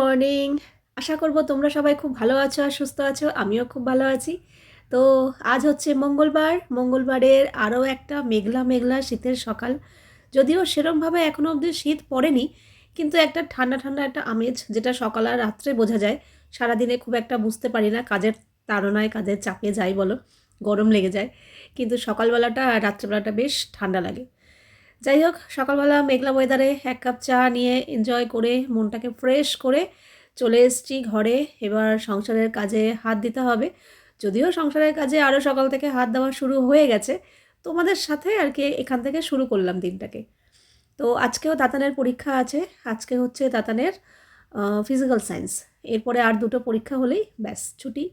Morning. আশা করব তোমরা সবাই খুব ভালো আছো আর সুস্থ আছো, আমিও খুব ভালো আছি। তো আজ হচ্ছে মঙ্গলবার, মঙ্গলবারের আরও একটা মেঘলা মেঘলা শীতের সকাল। যদিও সেরমভাবে এখনও অবধি শীত পড়েনি, কিন্তু একটা ঠান্ডা ঠান্ডা একটা আমেজ যেটা সকাল আর রাত্রে বোঝা যায়। সারাদিনে খুব একটা বুঝতে পারি না, কাজের তাড়নায়, কাজের চাপে যাই বলো, গরম লেগে যায়। কিন্তু সকালবেলাটা আর রাত্রেবেলাটা বেশ ঠান্ডা লাগে। যাই হোক, সকালবেলা মেঘলা ওয়েদারে এক কাপ চা নিয়ে এনজয় করে, মনটাকে ফ্রেশ করে চলে এসেছি ঘরে। এবার সংসারের কাজে হাত দিতে হবে। যদিও সংসারের কাজে আরও সকাল থেকে হাত দেওয়া শুরু হয়ে গেছে, তোমাদের সাথে আর কি এখান থেকে শুরু করলাম দিনটাকে। তো আজকেও দাতানের পরীক্ষা আছে। আজকে হচ্ছে দাতানের ফিজিক্যাল সায়েন্স এরপরে আর দুটো পরীক্ষা হলেই ব্যাস, ছুটি।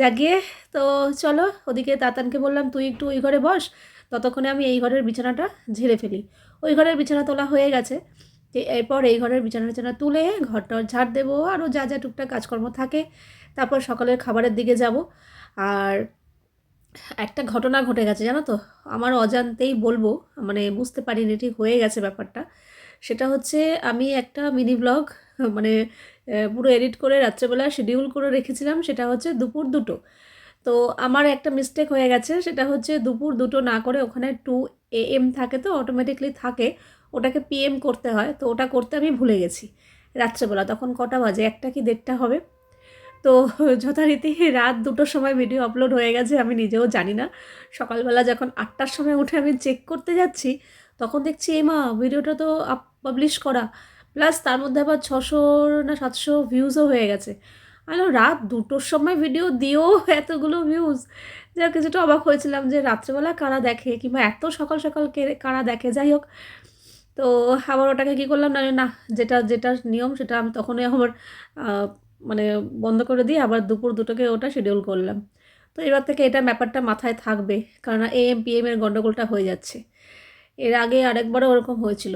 জাগিয়ে, তো চলো ওদিকে তাতানকে বললাম, তুই একটু ওই ঘরে বস, ততক্ষণে আমি এই ঘরের বিছানাটা ঝেড়ে ফেলি। ওই ঘরের বিছানা তোলা হয়ে গেছে। এরপর এই ঘরের বিছানা টিছানা তুলে ঘরটা ঝাড় দেবো, আরও যা যা টুকটাক কাজকর্ম থাকে, তারপর সকালের খাবারের দিকে যাব। আর একটা ঘটনা ঘটে গেছে, জানো তো? আমার অজান্তেই বলব মানে বুঝতে পারিনি ঠিক হয়ে গেছে ব্যাপারটা। সেটা হচ্ছে, আমি একটা মিনি ব্লগ মানে পুরো এডিট করে রাত্রেবেলা শিডিউল করে রেখেছিলাম, সেটা হচ্ছে দুপুর দুটো। তো আমার একটা মিস্টেক হয়ে গেছে, সেটা হচ্ছে দুপুর দুটো না করে ওখানে টু এ এম থাকে তো অটোমেটিকলি থাকে, ওটাকে পিএম করতে হয়, তো ওটা করতে আমি ভুলে গেছি রাত্রেবেলা, তখন কটা বাজে, একটা কি দেড়টা হবে? তো যথারীতি রাত দুটোর সময় ভিডিও আপলোড হয়ে গেছে, আমি নিজেও জানি না। সকালবেলা যখন আটটার সময় উঠে আমি চেক করতে যাচ্ছি, তখন দেখছি, এ মা ভিডিওটা তো আপ পাবলিশ করা। প্লাস তার মধ্যে আবার ছশো না সাতশো ভিউজও হয়ে গেছে। আমি রাত দুটোর সময় ভিডিও দিয়েও এতগুলো ভিউজ যা কিছুটা অবাক হয়েছিলাম যে রাত্রেবেলা কারা দেখে কিংবা এত সকাল সকাল কে কারা দেখে, যাই হোক। তো আবার ওটাকে কী করলাম না না, যেটা যেটা নিয়ম সেটা আমি তখনই আমার মানে বন্ধ করে দিয়ে আবার দুপুর দুটোকে ওটা শিডিউল করলাম। তো এবার থেকে এটা ব্যাপারটা মাথায় থাকবে, কারণ এ এম পি এম এর গণ্ডগোলটা হয়ে যাচ্ছে। এর আগে আরেকবারও ওরকম হয়েছিল।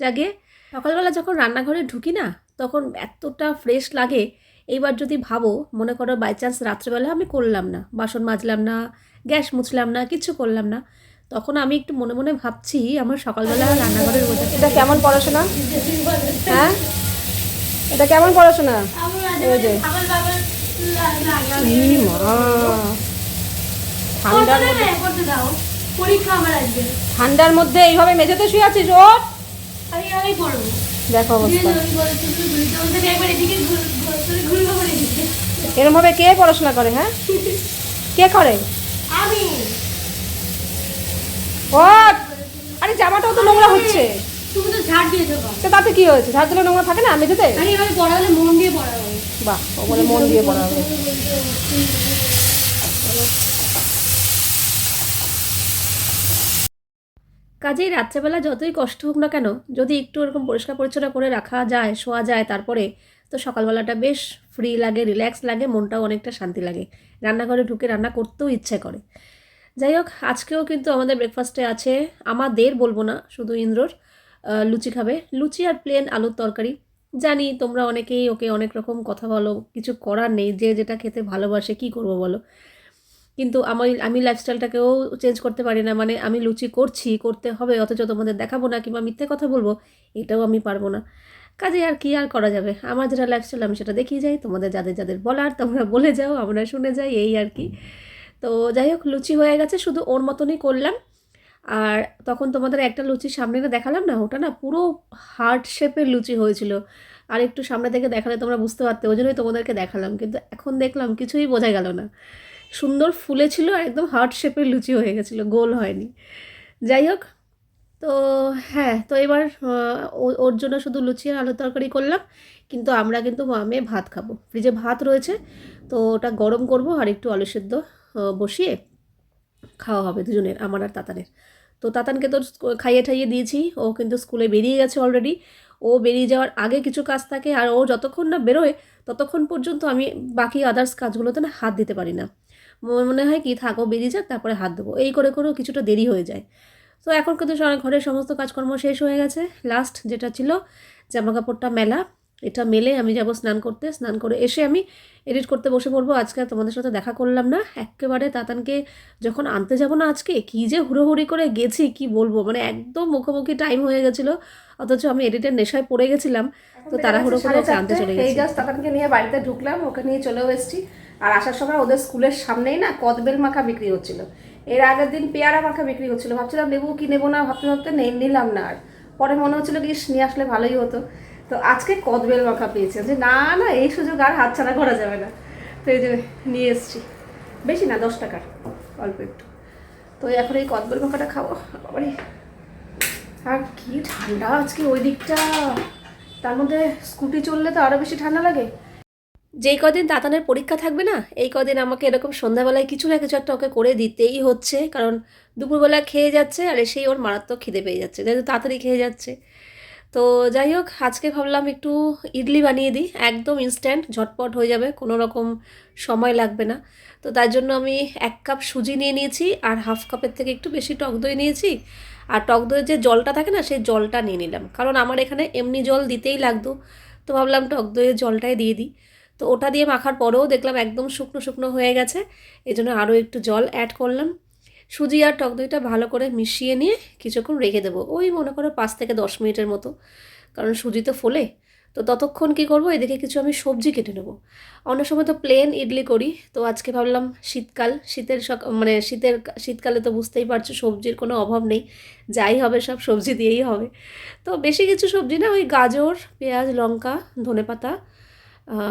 জাগে সকালবেলা যখন রান্নাঘরে ঢুকি না তখন এতটা ফ্রেশ লাগে। এইবার যদি ভাবো মনে করো বাই চান্স রাত্রেবেলা আমি করলাম না বাসন মাজলাম না গ্যাস মুছলাম না কিছু করলাম না তখন আমি একটু মনে মনে ভাবছি আমার সকালবেলা রান্নাঘরের এটা কেমন পড়াশোনা? হ্যাঁ? এটা কেমন পড়াশোনা? ঠান্ডার মধ্যে এইভাবে মেঝেতে শুয়ে আছিস ওর দেখো অবস্থা এরম ভাবে কে পড়াশোনা করে হ্যাঁ কে করে আমি ও আরে জামাটাও তো নোংরা হচ্ছে তুমি তো ঝাড় দিয়েছ তো তাতে কি হয়েছে ঝাড় দিলে নোংরা থাকে না মেঝেতে আরে এভাবে পড়া মন দিয়ে পড়া হবে বাহ মন দিয়ে কাজেই রাত্রেবেলা যতই কষ্ট হোক না কেন, যদি একটু এরকম পরিষ্কার পরিচ্ছন্ন করে রাখা যায়, শোয়া যায় তারপরে, তো সকালবেলাটা বেশ ফ্রি লাগে রিল্যাক্স লাগে, মনটাও অনেকটা শান্তি লাগে। রান্নাঘরে ঢুকে রান্না করতেও ইচ্ছে করে। যাই হোক, আজকেও কিন্তু আমাদের ব্রেকফাস্টে আছে, আমাদের বলব না, শুধু ইন্দ্রর লুচি খাবে। লুচি আর প্লেন আলুর তরকারি। জানি তোমরা অনেকেই ওকে অনেক রকম কথা বলো, কিছু করার নেই, যে যেটা খেতে ভালোবাসে, কি করব বলো? কিন্তু আমি আমি লাইফস্টাইলটাকেও চেঞ্জ করতে পারি না। মানে আমি লুচি করছি, করতে হবে, অথচ তোমাদের দেখাবো না কিংবা মিথ্যে কথা বলব, এটাও আমি পারব না। কাজে আর কি আর করা যাবে? আমার যেটা লাইফস্টাইল আমি সেটা দেখিয়ে যাই, তোমাদের যাদের যাদের বলার, তোমরা বলে যাও, আমরা শুনে যাই, এই আর কি। তো যাই হোক, লুচি হয়ে গেছে, শুধু ওর মতনই করলাম। আর তখন তোমাদের একটা লুচি সামনে দেখালাম না? ওটা না পুরো হার্ট শেপের লুচি হয়েছিল। আর একটু সামনে থেকে দেখালে তোমরা বুঝতে পারতে, ওই জন্যই তোমাদেরকে দেখালাম। কিন্তু এখন দেখলাম কিছুই বোঝা গেল না। সুন্দর ফুলে ছিল আর একদম হার্ট শেপের লুচি হয়ে গেছিল, গোল হয়নি। যাই হোক, তো হ্যাঁ তো এবার ওর জন্য শুধু লুচি আর আলু তরকারি করলাম, কিন্তু আমরা কিন্তু মামে ভাত খাব। ফ্রিজে ভাত রয়েছে, তো ওটা গরম করব আর একটু আলু সেদ্ধ বসিয়ে খাওয়া হবে দুজনের, আমার আর তাতানের। তো তাতানকে তো খাইয়ে ঠাইয়ে দিয়েছি, ও কিন্তু স্কুলে বেরিয়ে গেছে অলরেডি ও বেরিয়ে যাওয়ার আগে কিছু কাজ থাকে, আর ও যতক্ষণ না বেরোয়, ততক্ষণ পর্যন্ত আমি বাকি আদার্স কাজগুলোতে না হাত দিতে পারি না। মনে হয় কি থাকো বেরিয়ে যাক তারপরে হাত দেবো এই করে করেও কিছুটা দেরি হয়ে যায়। তো এখন কিন্তু ঘরের সমস্ত কাজকর্ম শেষ হয়ে গেছে। লাস্ট যেটা ছিল জামা কাপড়টা মেলা। এটা মেলে আমি যাব স্নান করতে। স্নান করে এসে আমি এডিট করতে বসে পড়ব। আজকে তোমাদের সাথে দেখা করলাম না। একেবারে তাতানকে যখন আনতে যাব না আজকে কী যে হুড়োহুড়ি করে গেছি কি বলব? মানে একদম মুখোমুখি টাইম হয়ে গেছিল। অথচ আমি এডিটের নেশায় পড়ে গেছিলাম। তো তাড়াহুড়ো করে আনতে চলে এই গেছি জাস্ট তাতানকে নিয়ে বাড়িতে ঢুকলাম ওকে নিয়ে চলেও এসেছি। আর আসার সময় ওদের স্কুলের সামনেই না কদবেল মাখা বিক্রি হচ্ছিল। এর আগের দিন পেয়ারা মাখা বিক্রি হচ্ছিল। ভাবছিলাম নেব কি নেব না, ভাবতে ভাবতে নিলাম না আর। পরে মনে হচ্ছিল কি নিয়ে আসলে ভালোই হতো। তো আজকে কদবেল মাখা পেয়েছে। যে না না, এই সুযোগ আর হাতছাড়া করা যাবে না। তো এই যে নিয়ে এসেছি। বেশি না, দশ টাকার, অল্প একটু। তো এখন এই কদবেল মাখাটা খাব। বাবারে, আর কি ঠান্ডা আজকে ওই দিকটা। তার মধ্যে স্কুটি চললে তো আরও বেশি ঠান্ডা লাগে। যেই কদিন তাতানের পরীক্ষা থাকবে না, এই কদিন আমাকে এরকম সন্ধ্যাবেলায় কিছু না কিছু একটা ওকে করে দিতেই হচ্ছে, কারণ দুপুরবেলা খেয়ে যাচ্ছে আর এসেই ওর মারাত্মক খিদে পেয়ে যাচ্ছে, যেহেতু তাড়াতাড়ি খেয়ে যাচ্ছে। তো যাই হোক, আজকে ভাবলাম একটু ইডলি বানিয়ে দিই, একদম ইনস্ট্যান্ট ঝটপট হয়ে যাবে, কোনো রকম সময় লাগবে না। তো তার জন্য আমি এক কাপ সুজি নিয়ে নিয়েছি আর হাফ কাপের থেকে একটু বেশি টক দই নিয়েছি। আর টক দইয়ের যে জলটা থাকে না, সেই জলটা নিয়ে নিলাম, কারণ আমার এখানে এমনি জল দিতেই লাগতো। তো ভাবলাম টক দইয়ের জলটাই দিয়ে দিই। তো ওটা দিয়ে মাখার পরেও দেখলাম একদম শুকনো শুকনো হয়ে গেছে। এই জন্য আরও একটু জল অ্যাড করলাম। সুজি আর টক দইটা ভালো করে মিশিয়ে নিয়ে কিছুক্ষণ রেখে দেবো। ওই মনে করো পাঁচ থেকে দশ মিনিটের মতো কারণ সুজি তো ফোলে। তো ততক্ষণ কি করব? এদিকে কিছু আমি সবজি কেটে নেব। অন্য সময় তো প্লেন ইডলি করি। তো আজকে ভাবলাম শীতকাল শীতের সক মানে শীতের শীতকালে তো বুঝতেই পারছ সবজির কোনো অভাব নেই। যাই হবে সব সবজি দিয়েই হবে। তো বেশি কিছু সবজি না ওই গাজর পেঁয়াজ লঙ্কা ধনেপাতা আহ,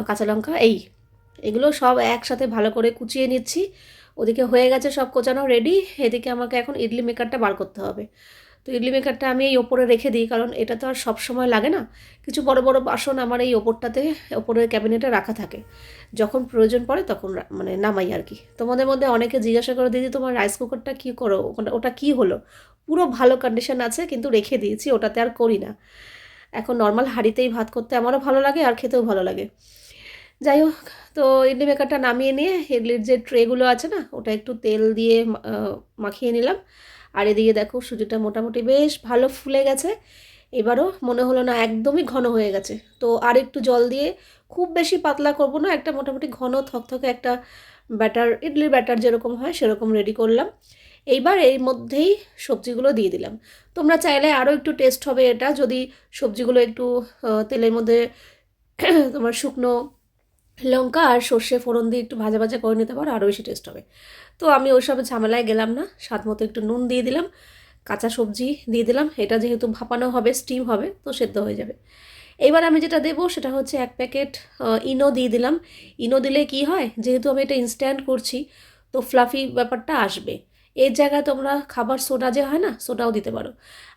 কাঁচা লঙ্কা, এই, এগুলো সব একসাথে ভালো করে কুচিয়ে নিচ্ছি। ওদিকে হয়ে গেছে সব কোচানো রেডি এদিকে আমাকে এখন ইডলি মেকারটা বার করতে হবে। তো ইডলি মেকারটা আমি এই ওপরে রেখে দিই, কারণ এটা তো আর সব সময় লাগে না। কিছু বড় বড় বাসন আমার এই ওপরটাতে ওপরের ক্যাবিনেটে রাখা থাকে। যখন প্রয়োজন পড়ে তখন মানে নামাই আর কি। তোমাদের মধ্যে অনেকে জিজ্ঞাসা করে, দিদি, তোমার রাইস কুকারটা কী করো? ওটা- কী হলো? পুরো ভালো কন্ডিশন আছে, কিন্তু রেখে দিয়েছি, ওটাতে আর করি না। এখন নর্মাল হাঁড়িতেই ভাত করতে আমারও ভালো লাগে আর খেতেও ভালো লাগে। যাই হোক, তো ইডলি মেকারটা নামিয়ে নিয়ে ইডলির যে ট্রেগুলো আছে না, ওটা একটু তেল দিয়ে মাখিয়ে নিলাম। আর এদিকে দেখো সুজিটা মোটামুটি বেশ ভালো ফুলে গেছে। এবারও মনে হলো না একদমই ঘন হয়ে গেছে। তো আর একটু জল দিয়ে খুব বেশি পাতলা করব না, একটা মোটামুটি ঘন থকথকে একটা ব্যাটার ইডলির ব্যাটার যেরকম হয় সেরকম রেডি করলাম। এইবার এর মধ্যেই সবজিগুলো দিয়ে দিলাম। তোমরা চাইলে আরও একটু টেস্ট হবে এটা। যদি সবজিগুলো একটু তেলের মধ্যে তোমার শুকনো লঙ্কা আর সর্ষে ফোড়ন দিয়ে একটু ভাজা ভাজা করে নিতে পারো আরও বেশি টেস্ট হবে। তো আমি ওইসব ঝামেলায় গেলাম না। স্বাদ মতো একটু নুন দিয়ে দিলাম, কাঁচা সবজি দিয়ে দিলাম। এটা যেহেতু ভাপানো হবে স্টিম হবে, তো সেদ্ধ হয়ে যাবে। এবার আমি যেটা দেবো সেটা হচ্ছে এক প্যাকেট ইনো দিয়ে দিলাম। ইনো দিলে কি হয়? যেহেতু আমি এটা ইনস্ট্যান্ট করছি, তো ফ্লাফি ব্যাপারটা আসবে। এর জায়গায় তোমরা খাবার সোডা যে হয় না, সোডাও দিতে পারো।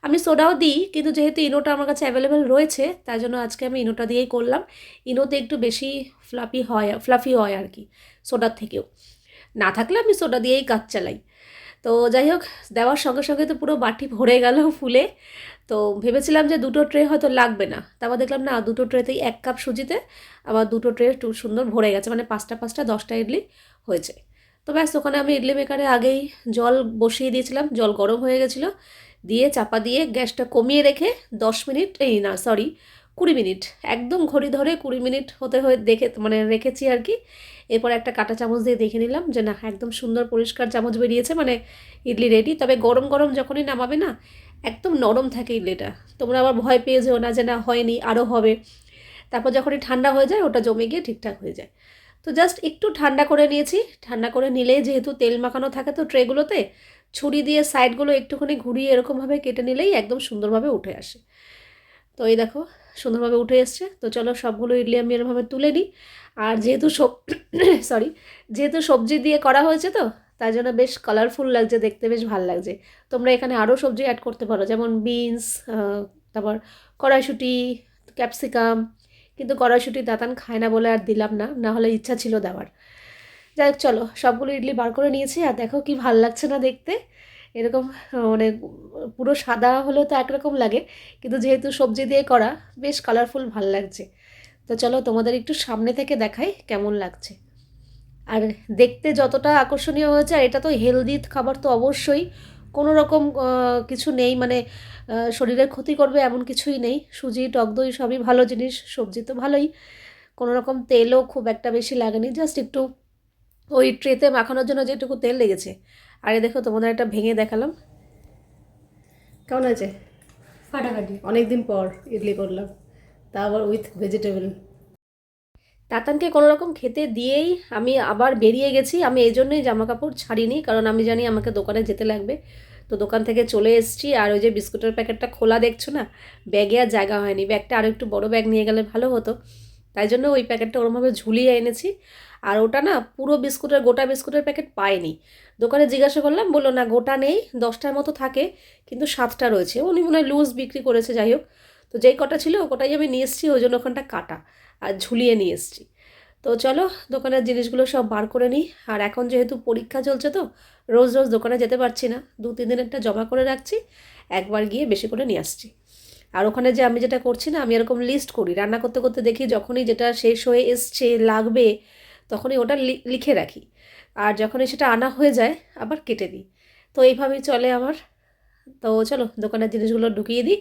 আমি সোডাও দিই, কিন্তু যেহেতু ইনোটা আমার কাছে অ্যাভেলেবেল রয়েছে, তাই জন্য আজকে আমি ইনোটা দিয়েই করলাম। ইনোতে একটু বেশি ফ্লাফি হয় ফ্লাফি হয় আর কি, সোডার থেকেও। না থাকলে আমি সোডা দিয়েই কাজ চালাই। তো যাই হোক, দেওয়ার সঙ্গে সঙ্গে তো পুরো বাটি ভরে গেল ফুলে। তো ভেবেছিলাম যে দুটো ট্রে হয়তো লাগবে না, তারপর দেখলাম না, দুটো ট্রেতেই এক কাপ সুজিতে আবার দুটো ট্রে একটু সুন্দর ভরে গেছে মানে পাঁচটা পাঁচটা দশটা ইডলি হয়েছে। তো ব্যাস, ওখানে আমি ইডলি মেকারে আগেই জল বসিয়ে দিয়েছিলাম, জল গরম হয়ে গেছিল। দিয়ে চাপা দিয়ে গ্যাসটা কমিয়ে রেখে দশ মিনিট, এই না সরি কুড়ি মিনিট, একদম ঘড়ি ধরে কুড়ি মিনিট হতে হয়ে দেখে মানে রেখেছি আর কি। এরপর একটা কাঁটা চামচ দিয়ে দেখে নিলাম যে না, একদম সুন্দর পরিষ্কার চামচ বেরিয়েছে মানে ইডলি রেডি তবে গরম গরম যখনই নামাবে না, একদম নরম থাকে ইডলিটা। তোমরা আবার ভয় পেয়ে যেও না যে না, হয়নি আরও হবে। তারপর যখনই ঠান্ডা হয়ে যায়, ওটা জমে গিয়ে ঠিকঠাক হয়ে যায়। তো জাস্ট একটু ঠান্ডা করে নিয়েছি। ঠান্ডা করে নিলে যেহেতু তেল মাখানো থাকে তো ট্রেগুলোতে ছুরি দিয়ে সাইডগুলো একটুখানি ঘুরিয়ে এরকমভাবে কেটে নিলেই একদম সুন্দরভাবে উঠে আসে। তো এই দেখো, সুন্দরভাবে উঠে এসছে। তো চলো সবগুলো ইডলি আমি এরমভাবে তুলে নিই। আর যেহেতু সব সরি যেহেতু সবজি দিয়ে করা হয়েছে তো তাই জন্য বেশ কালারফুল লাগছে, দেখতে বেশ ভালো লাগছে। তোমরা এখানে আরও সবজি অ্যাড করতে পারো, যেমন বিনস তারপর কড়াইশুঁটি ক্যাপসিকাম কিন্তু কড়াইশুঁটি দাতান খায় না বলে আর দিলাম না না হলে ইচ্ছা ছিল দেওয়ার। যাই হোক, চলো, সবগুলো ইডলি বার করে নিয়েছি আর দেখো কি ভালো লাগছে না দেখতে। এরকম মানে পুরো সাদা হলেও তো একরকম লাগে, কিন্তু যেহেতু সবজি দিয়ে করা, বেশ কালারফুল ভালো লাগছে। তো চলো, তোমাদের একটু সামনে থেকে দেখাই কেমন লাগছে। আর দেখতে যতটা আকর্ষণীয় হয়েছে, আর এটা তো হেলদি খাবার তো অবশ্যই কোনো রকম কিছু নেই মানে শরীরের ক্ষতি করবে এমন কিছুই নেই। সুজি টক দই সবই ভালো জিনিস সবজি তো ভালোই। কোনো রকম তেলও খুব একটা বেশি লাগেনি জাস্ট একটু ওই ট্রেতে মাখানোর জন্য যেটুকু তেল লেগেছে। আর এই দেখো তোমাদের একটা ভেঙে দেখালাম। কেমন আছে ফাটাফাটি। অনেক দিন পর ইডলি করলাম। তা আবার উইথ ভেজিটেবল তাতানকে কোনো রকম খেতে দিয়েই আমি আবার বেরিয়ে গেছি। আমি এই জন্যই জামা কাপড় ছাড়িনি, কারণ আমি জানি আমাকে দোকানে যেতে লাগবে। তো দোকান থেকে চলে এসেছি আর ওই যে বিস্কুটের প্যাকেটটা খোলা দেখছ না? ব্যাগে আর জায়গা হয়নি। ব্যাগটা আরও একটু বড় ব্যাগ নিয়ে গেলে ভালো হতো। তাই জন্য ওই প্যাকেটটা ওরমভাবে ঝুলিয়ে এনেছি। আর ওটা না পুরো বিস্কুটের, গোটা বিস্কুটের প্যাকেট পাইনি। দোকানে জিজ্ঞাসা করলাম, বলল, না, গোটা নেই, দশটার মতো থাকে, কিন্তু সাতটা রয়েছে। উনি মনে হয় লুজ বিক্রি করেছে, যাই হোক। তো যেই কটা ছিল ও কটাই আমি নিয়ে এসেছি, ওই জন্য ওখানটা কাটা। আর ঝুলিয়ে নিয়ে এসেছি। তো চলো দোকানের জিনিসগুলো সব বার করে নিই। আর এখন যেহেতু পরীক্ষা চলছে তো, রোজ রোজ দোকানে যেতে পারছি না। দু তিন দিন একটা জমা করে রাখছি, একবার গিয়ে বেশি করে নিয়ে আসছি। আর ওখানে যে আমি যেটা করছি না, আমি এরকম লিস্ট করি। রান্না করতে করতে দেখি যখনই যেটা শেষ হয়ে এসছে, লাগবে, তখনই ওটা লিখে রাখি। আর যখনই সেটা আনা হয়ে যায়, আবার কেটে দিই। তো এইভাবেই চলে আমার। তো চলো দোকানের জিনিসগুলো ঢুকিয়ে দিই।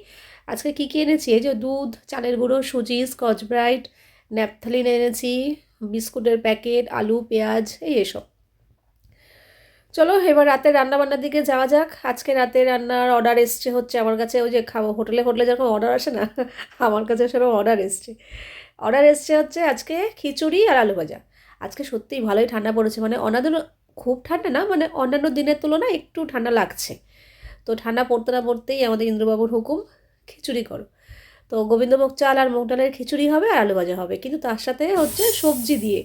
আজকে কী কী এনেছি? এই যে দুধ, চালের গুঁড়ো, সুজি, স্কচ ব্রাইট ন্যাপথালিন এনেছি বিস্কুটের প্যাকেট, আলু, পেঁয়াজ, এই এসব। চলো, এবার রাতে রান্নাবান্নার দিকে যাওয়া যাক। আজকে রাতে রান্নার অর্ডার এসছে হচ্ছে আমার কাছে, ওই যে খাব, হোটেলে হোটেলে যেরকম অর্ডার আসে না, আমার কাছে সেরকম অর্ডার এসছে। অর্ডার এসছে হচ্ছে আজকে খিচুড়ি আর আলু ভাজা। আজকে সত্যিই ভালোই ঠান্ডা পড়েছে মানে অন্যান্য, খুব ঠান্ডা না মানে অন্যান্য দিনের তুলনায় একটু ঠান্ডা লাগছে। তো ঠান্ডা পড়তে না পড়তেই আমাদের ইন্দ্রবাবুর হুকুম, খিচুড়ি করো। তো গোবিন্দভোগ চাল আর মুগ ডালের খিচুড়ি হবে আর আলু ভাজা হবে। কিন্তু তার সাথে হচ্ছে সবজি দিয়ে।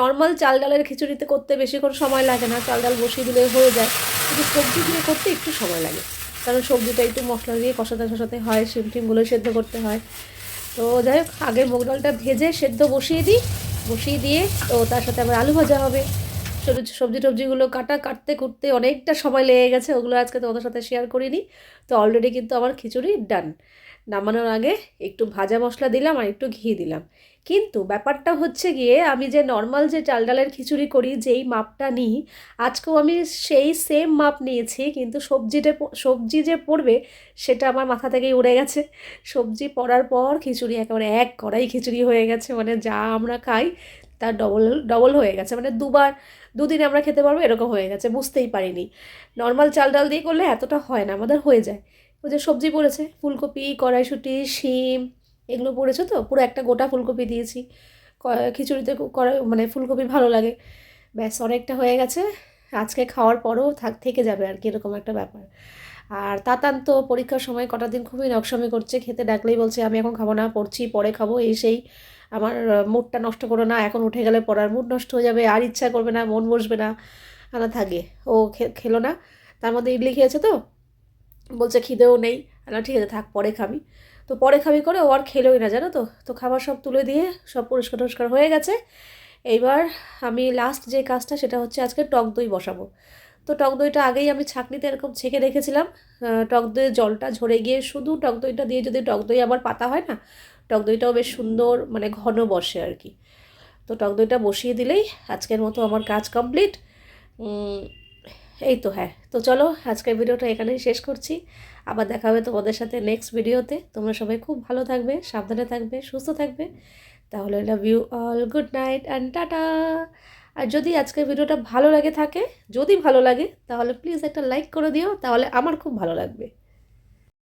নর্মাল চাল ডালের খিচুড়িতে করতে বেশিক্ষণ সময় লাগে না, চাল ডাল বসিয়ে দিলে হয়ে যায়। কিন্তু সবজি দিয়ে করতে একটু সময় লাগে। কারণ সবজিটা একটু মশলা দিয়ে কষাতে কষাতে হয়, শিম টিমগুলো সেদ্ধ করতে হয়। তো যাই হোক, আগে মুগ ডালটা ভেজে সেদ্ধ বসিয়ে দিই। বসিয়ে দিয়ে তো তার সাথে আবার আলু ভাজা হবে। সবজি সবজি টবজিগুলো কাটা, কাটতে, কুটতে অনেকটা সময় লেগে গেছে, ওগুলো আজকে তোমাদের সাথে শেয়ার করিনি। তো অলরেডি কিন্তু আমার খিচুড়ি ডান নামানোর আগে একটু ভাজা মশলা দিলাম আর একটু ঘি দিলাম। কিন্তু ব্যাপারটা হচ্ছে গিয়ে, আমি যে নর্মাল যে চাল ডালের খিচুড়ি করি, যেই মাপটা নিই, আজকেও আমি সেই সেম মাপ নিয়েছি, কিন্তু সবজিটা সবজি যে পড়বে, সেটা আমার মাথা থেকেই উড়ে গেছে। সবজি পড়ার পর খিচুড়ি একেবারে এক কড়াই খিচুড়ি হয়ে গেছে মানে যা আমরা খাই, তার ডবল ডবল হয়ে গেছে। মানে দুবার দুদিনে আমরা খেতে পারব, এরকম হয়ে গেছে, বুঝতেই পারিনি। নর্মাল চাল ডাল দিয়ে করলে এতটা হয় না, আমাদের হয়ে যায়। ওই যে সবজি পড়েছে, ফুলকপি, কড়াইশুঁটি, শিম, এগুলো পড়েছে তো, পুরো একটা গোটা ফুলকপি দিয়েছি। খিচুড়িতে কড়াই মানে ফুলকপি ভালো লাগে। ব্যাস, অনেকটা হয়ে গেছে। আজকে খাওয়ার পরেও থাক, থেকে যাবে আর কি, এরকম একটা ব্যাপার। আর তাতান তো পরীক্ষার সময় কটা দিন খুবই নকশামি করছে, খেতে ডাকলেই বলছে, আমি এখন খাব না, পড়ছি, পরে খাব। এই সেই আমার মুডটা নষ্ট করো না, এখন উঠে গেলে পড়ার মুড নষ্ট হয়ে যাবে, আর ইচ্ছা করবে না, মন বসবে না। আনা থাকে, ও খেলো না। তার মধ্যে ইডলি খেয়েছে তো? বলছে খিদেও নেই। না ঠিক আছে, থাক, পরে খাবি। তো পরে খাবি করে ও আর খেলোই না, জানো তো? তো খাবার সব তুলে দিয়ে সব পরিষ্কার টরিষ্কার হয়ে গেছে। এইবার আমি লাস্ট যে কাজটা, সেটা হচ্ছে আজকে টক দই বসাবো। তো টক দইটা আগেই আমি ছাঁকনিতে এরকম ছেঁকে রেখেছিলাম। টক দইয়ের জলটা ঝরে গিয়ে শুধু টক দইটা দিয়ে যদি টক দই আবার পাতা হয় না টক দইটাও বেশ সুন্দর মানে ঘন বসে আর কি। তো টক দইটা বসিয়ে দিলেই আজকের মতো আমার কাজ কমপ্লিট। এই তো হ্যাঁ। তো চলো, আজকের ভিডিওটা এখানেই শেষ করছি। আবার দেখা হবে তোমাদের সাথে নেক্সট ভিডিওতে। তোমরা সবাই খুব ভালো থাকবে, সাবধানে থাকবে, সুস্থ থাকবে। তাহলে love you all good night and tata আর যদি আজকের ভিডিওটা ভালো লাগে থাকে, যদি ভালো লাগে, তাহলে প্লিজ একটা লাইক করে দিও, তাহলে আমার খুব ভালো লাগবে।